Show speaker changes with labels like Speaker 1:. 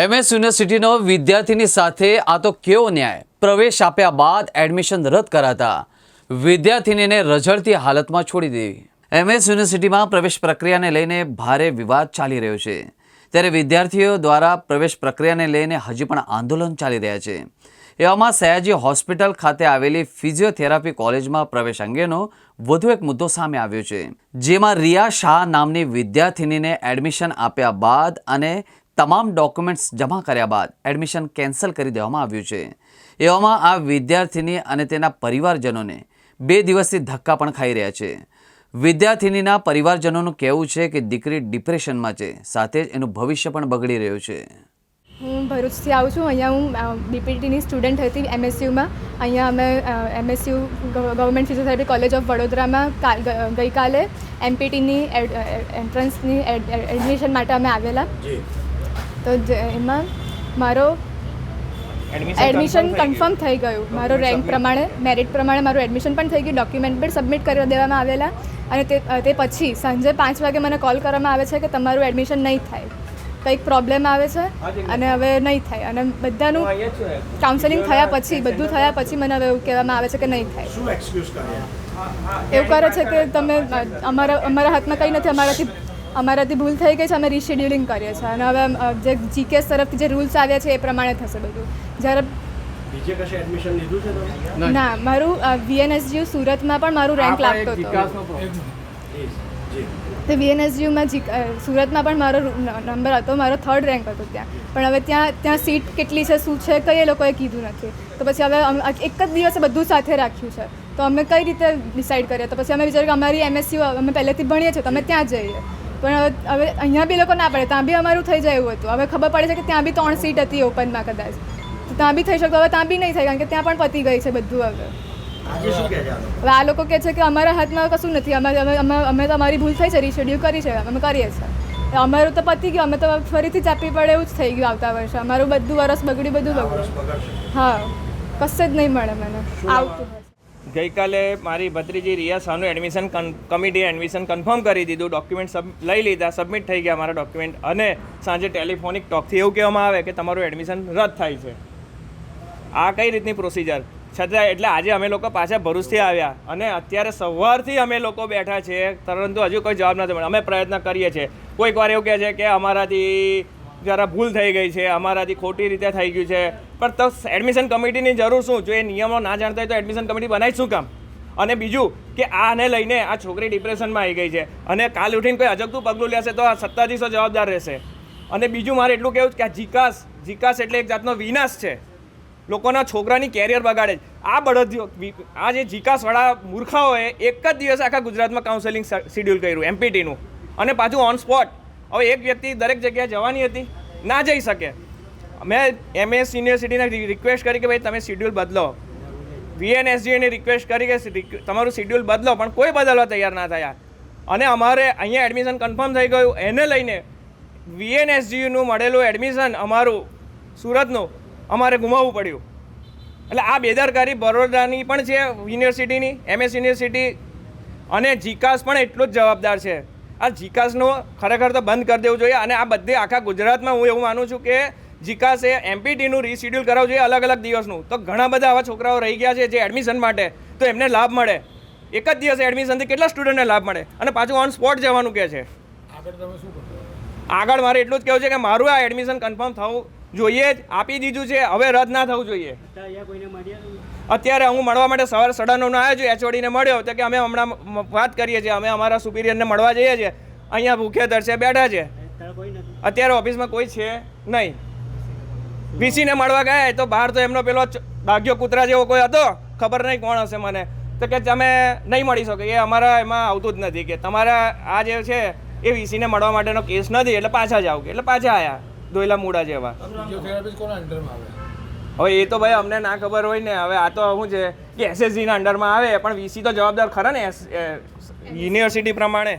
Speaker 1: MS યુનિવર્સિટીનો વિદ્યાર્થીની સાથે આ તો કેવો ન્યાય? પ્રવેશ આપ્યા બાદ એડમિશન રદ કરાતા. વિદ્યાર્થીનીને રઝળતી હાલતમાં છોડી દેવી. એમએસ યુનિવર્સિટીમાં પ્રવેશ પ્રક્રિયાને લઈને ભારે વિવાદ ચાલી રહ્યો છે. ત્યારે વિદ્યાર્થીઓ દ્વારા પ્રવેશ પ્રક્રિયાને લઈને હજી પણ આંદોલન ચાલી રહ્યા છે. એવામાં સયાજી હોસ્પિટલ ખાતે આવેલી ફિઝિયોથેરાપી કોલેજમાં પ્રવેશ અંગેનો વધુ એક મુદ્દો સામે આવ્યો છે. જેમાં રિયા શાહ નામની વિદ્યાર્થિનીને એડમિશન આપ્યા બાદ અને તમામ ડોક્યુમેન્ટ્સ જમા કર્યા બાદ એડમિશન કેન્સલ કરી દેવામાં આવ્યું છે. એવામાં આ વિદ્યાર્થીની અને તેના પરિવારજનોને બે દિવસથી ધક્કા પણ ખાઈ રહ્યા છે. વિદ્યાર્થિનીના પરિવારજનોનું કહેવું છે કે દીકરી ડિપ્રેશનમાં છે સાથે જ એનું ભવિષ્ય પણ બગડી રહ્યું છે.
Speaker 2: હું ભરૂચથી આવું છું. અહીંયા હું બીપીટીની સ્ટુડન્ટ હતી એમએસયુમાં. અહીંયા અમે MSU government physiotherapy college of વડોદરામાં કાલ ગઈકાલે એમપીટીની એન્ટ્રન્સની એડમિશન માટે અમે આવેલા. તો જ- એમાં મારો એડમિશન કન્ફર્મ થઈ ગયું. મારો રેન્ક પ્રમાણે મેરિટ પ્રમાણે મારું એડમિશન પણ થઈ ગયું. ડોક્યુમેન્ટ પણ સબમિટ કરી દેવામાં આવેલા. અને તે તે પછી સાંજે પાંચ વાગે મને કોલ કરવામાં આવે છે કે તમારું એડમિશન નહીં થાય. કંઈક પ્રોબ્લેમ આવે છે અને હવે નહીં થાય. અને બધાનું કાઉન્સેલિંગ થયા પછી બધું થયા પછી મને હવે એવું કહેવામાં આવે છે કે નહીં થાય.
Speaker 3: શું એક્સક્યુઝ કર્યા?
Speaker 2: એવું કરે છે કે તમે અમારા અમારા હાથમાં કંઈ નથી. અમારાથી અમારાથી ભૂલ થઈ ગઈ છે અમે રીશેડ્યુલિંગ કરીએ છીએ. અને હવે જે જીકેએસ તરફથી જે રૂલ્સ આવ્યા છે એ પ્રમાણે થશે બધું. જ્યારે
Speaker 3: બીજે કશે એડમિશન લીધું છે તમે?
Speaker 2: ના મારું વીએનએસજીયુ સુરતમાં પણ મારું રેન્ક લાગતો હતો. તો વીએનએસયુમાં સુરતમાં પણ મારો નંબર હતો. મારો થર્ડ રેન્ક હતો ત્યાં. પણ હવે ત્યાં ત્યાં સીટ કેટલી છે શું છે કંઈ એ લોકોએ કીધું નથી. તો પછી હવે એક જ દિવસે બધું સાથે રાખ્યું છે. તો અમે કઈ રીતે ડિસાઈડ કરીએ તો પછી અમે વિચાર્યું કે અમારી એમએસયુ અમે પહેલેથી ભણીએ છીએ તો અમે ત્યાં જઈએ. પણ હવે અહીંયા બી લોકો ના પડે. ત્યાં બી અમારું થઈ જાય એવું હતું. હવે ખબર પડે છે કે ત્યાં બી ત્રણ સીટ હતી ઓપનમાં કદાચ. તો ત્યાં બી થઈ શકતો. હવે ત્યાં બી નહીં થાય કારણ કે ત્યાં પણ પતી ગઈ છે બધું હવે. હવે આ લોકો કહે છે કે અમારા હાથમાં કશું નથી. અમે અમે તો અમારી ભૂલ થઈ છે. રીશેડ્યુલ કરી છે. અમે કરીએ છીએ. અમારું તો પતી ગયું. અમે તો ફરીથી આપવી પડે એવું જ થઈ ગયું આવતા વર્ષે. અમારું બધું વરસ બગડ્યું બધું બગડ્યું. હા. કશે જ નહીં મળે મને. આવતું.
Speaker 4: ગઈકાલે મારી ભત્રીજી રિયા શાહનું એડમિશન કમિટીએ એડમિશન કન્ફર્મ કરી દીધું. ડોક્યુમેન્ટ સબ લઈ લીધા સબમિટ થઈ ગયા મારા ડોક્યુમેન્ટ અને સાંજે ટેલિફોનિક ટોકથી એવું કહેવામાં આવે કે તમારું એડમિશન રદ થાય છે. આ કઈ રીતની પ્રોસિજર છતાં એટલે આજે અમે લોકો પાછા ભરૂચથી આવ્યા અને અત્યારે સવારથી અમે લોકો બેઠા છે પરંતુ હજુ કોઈ જવાબ નથી મળ્યો. અમે પ્રયત્ન કરીએ છીએ. કોઈક વાર એવું કહે છે કે અમારાથી જરા ભૂલ થઈ ગઈ છે, અમારાથી ખોટી રીતે થઈ ગયું છે. પણ તો એડમિશન કમિટીની જરૂર શું? જો એ નિયમો ના જાણતા હોય તો એડમિશન કમિટી બનાવી શું કામ? અને બીજું કે આને લઈને આ છોકરી ડિપ્રેશનમાં આવી ગઈ છે. અને કાલ ઉઠીને કોઈ અજગતું પગલું લેશે તો આ સત્તાધીશો જવાબદાર રહેશે. અને બીજું મારે એટલું કહેવું કે આ જીકાસ જીકાસ એટલે એક જાતનો વિનાશ છે. લોકોના છોકરાની કેરિયર બગાડે છે. આ બળદીઓ આ જે જીકાસવાળા મૂર્ખાઓએ એક જ દિવસ આખા ગુજરાતમાં કાઉન્સેલિંગ શિડ્યુલ કર્યું એમપીટીનું અને પાછું ઓન સ્પોટ હવે એક વ્યક્તિ દરેક જગ્યાએ જવાની હતી, ના જઈ શકે. મેં એમએસ યુનિવર્સિટીને રિક્વેસ્ટ કરી કે ભાઈ તમે શિડ્યુલ બદલો. વીએનએસજીને રિક્વેસ્ટ કરી કે તમારું શિડ્યુલ બદલો, પણ કોઈ બદલવા તૈયાર ના થયા. અને અમારે અહીંયા એડમિશન કન્ફર્મ થઈ ગયું. એને લઈને વીએનએસજીયુનું મળેલું એડમિશન અમારું, સુરતનું, અમારે ગુમાવવું પડ્યું. એટલે આ બેદરકારી બરોડાની પણ છે યુનિવર્સિટીની એમએસ યુનિવર્સિટી અને જીકાસ પણ એટલું જ જવાબદાર છે. આ જીકાસનો ખરેખર તો બંધ કરી દેવું જોઈએ અને આ બધે આખા ગુજરાતમાં હું એવું માનું છું કે જીકાસ એ એમપીટીનું રીશિડ્યુલ કરાવવું જોઈએ અલગ અલગ દિવસનું. તો ઘણા બધા આવા છોકરાઓ રહી ગયા છે જે એડમિશન માટે. તો એમને લાભ મળે. એક જ દિવસે એડમિશનથી કેટલા સ્ટુડન્ટને લાભ મળે? અને પાછું ઓન સ્પોટ જવાનું કહે છે? આગળ મારે એટલું જ કહેવું છે કે મારું આ એડમિશન કન્ફર્મ થવું જોઈએ જ. આપી દીધું છે. હવે રદ ના થવું જોઈએ. અત્યારે હું મળવા માટે સવારે સાડા નવનો આવ્યો છું એચઓડીને મળ્યો. તો કે અમે હમણાં વાત કરીએ છીએ અમે અમારા સુપિરિયરને મળવા જઈએ છીએ. અહીંયા ભૂખે દર્શે બેઠા છે. અત્યારે ઓફિસમાં કોઈ છે નહીં. વીસીને મળવા ગયા તો બહાર તો એમનો પેલો ભાગ્યો કૂતરા જેવો કોઈ હતો? ખબર નહીં કોણ હશે મને. તો કે તમે નહીં મળી શકો. એ અમારા એમાં આવતું જ નથી કે તમારા આ જે છે એ વીસીને મળવા માટેનો કેસ નથી. એટલે પાછા જાવ એટલે પાછા આવ્યા દોયલા મૂડા જેવા. હવે એ તો ભાઈ અમને ના ખબર હોય ને, હવે આ તો શું છે, કે એસએસજીના અંડરમાં આવે, પણ વીસી તો જવાબદાર ખરા ને યુનિવર્સિટી પ્રમાણે.